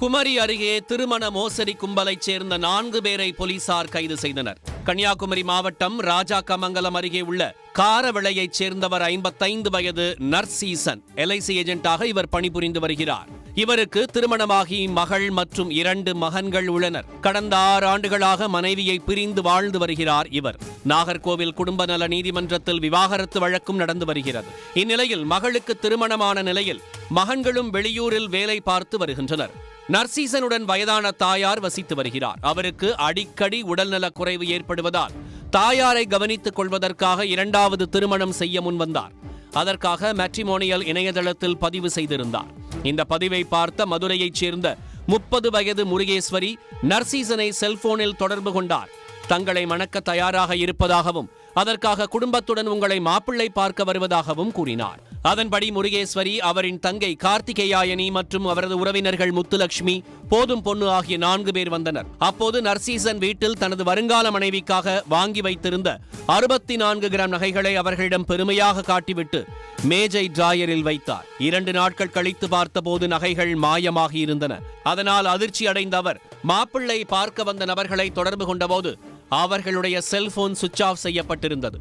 குமரி அருகே திருமண மோசடி கும்பலைச் சேர்ந்த நான்கு பேரை போலீசார் கைது செய்தனர். கன்னியாகுமரி மாவட்டம் ராஜா கமங்கலம் அருகே உள்ள காரவிளையைச் சேர்ந்தவர் ஐம்பத்தைந்து வயது நர்சீசன் எல்ஐசி ஏஜென்ட்டாக இவர் பணிபுரிந்து வருகிறார். இவருக்கு திருமணமாகி மகள் மற்றும் இரண்டு மகன்கள் உள்ளனர். கடந்த ஆறு ஆண்டுகளாக மனைவியை பிரிந்து வாழ்ந்து வருகிறார் இவர். நாகர்கோவில் குடும்ப நல நீதிமன்றத்தில் விவாகரத்து வழக்கும் நடந்து வருகிறது. இந்நிலையில் மகளுக்கு திருமணமான நிலையில் மகன்களும் வெளியூரில் வேலை பார்த்து வருகின்றனர். நர்சீசனுடன் வயதான தாயார் வசித்து வருகிறார். அவருக்கு அடிக்கடி உடல்நலக் குறைவு ஏற்படுவதால் தாயாரை கவனித்துக் கொள்வதற்காக இரண்டாவது திருமணம் செய்ய முன்வந்தார் அதற்காக மேட்ரிமோனியல் இணையதளத்தில் பதிவு செய்திருந்தார். இந்த பதிவை பார்த்த மதுரையைச் சேர்ந்த முப்பது வயது முருகேஸ்வரி நர்சீசனை செல்போனில் தொடர்பு கொண்டார். தங்களை மணக்க தயாராக இருப்பதாகவும் அதற்காக குடும்பத்துடன் உங்களை மாப்பிள்ளை பார்க்க வருவதாகவும் கூறினார். அதன்படி முருகேஸ்வரி அவரின் தங்கை கார்த்திகேயாயனி மற்றும் அவரது உறவினர்கள் முத்துலட்சுமி போதும் பொண்ணு ஆகிய நான்கு பேர் வந்தனர். அப்போது நர்சீசன் வீட்டில் தனது வருங்கால மனைவிக்காக வாங்கி வைத்திருந்த அறுபத்தி நான்கு கிராம் நகைகளை அவர்களிடம் பெருமையாக காட்டிவிட்டு மேஜை டிராயரில் வைத்தார். இரண்டு நாட்கள் கழித்து பார்த்தபோது நகைகள் மாயமாகி இருந்தன. அதனால் அதிர்ச்சி அடைந்த அவர் மாப்பிள்ளை பார்க்க வந்த நபர்களை தொடர்பு கொண்டபோது அவர்களுடைய செல்போன் சுவிட்ச் ஆஃப் செய்யப்பட்டிருந்தது.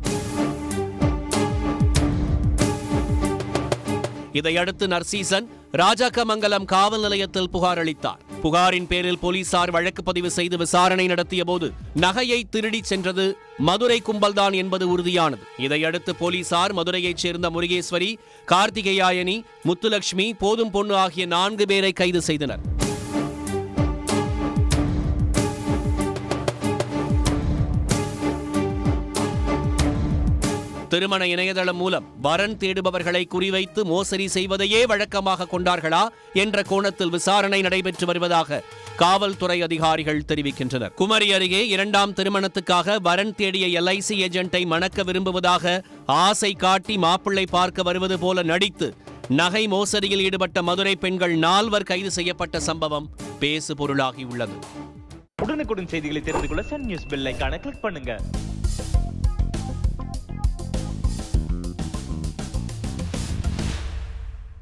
இதையடுத்து நர்சீசன் ராஜாக்கமங்கலம் காவல் நிலையத்தில் புகார் அளித்தார். புகாரின் பேரில் போலீசார் வழக்கு பதிவு செய்து விசாரணை நடத்திய போது நகையை திருடிச் சென்றது மதுரை கும்பல்தான் என்பது உறுதியானது. இதையடுத்து போலீசார் மதுரையைச் சேர்ந்த முருகேஸ்வரி கார்த்திகேயாயனி முத்துலட்சுமி போதும் பொண்ணு ஆகிய நான்கு பேரை கைது செய்தனர். திருமண இணையதளம் மூலம் வரன் தேடுபவர்களை குறிவைத்து மோசடி செய்வதையே வழக்கமாக கொண்டார்களா என்ற கோணத்தில் விசாரணை நடைபெற்று வருவதாக காவல்துறை அதிகாரிகள் தெரிவிக்கின்றனர். குமரி அருகே இரண்டாம் திருமணத்துக்காக வரன் தேடிய எல்ஐசி ஏஜென்ட்டை மணக்க விரும்புவதாக ஆசை காட்டி மாப்பிள்ளை பார்க்க வருவது போல நடித்து நகை மோசடியில் ஈடுபட்ட மதுரை பெண்கள் நால்வர் கைது செய்யப்பட்ட சம்பவம் பேசு பொருளாகியுள்ளது. உடனுக்குடன் செய்திகளை தெரிந்து கொள்ள சன் நியூஸ் பெல் கிளிக் பண்ணுங்க.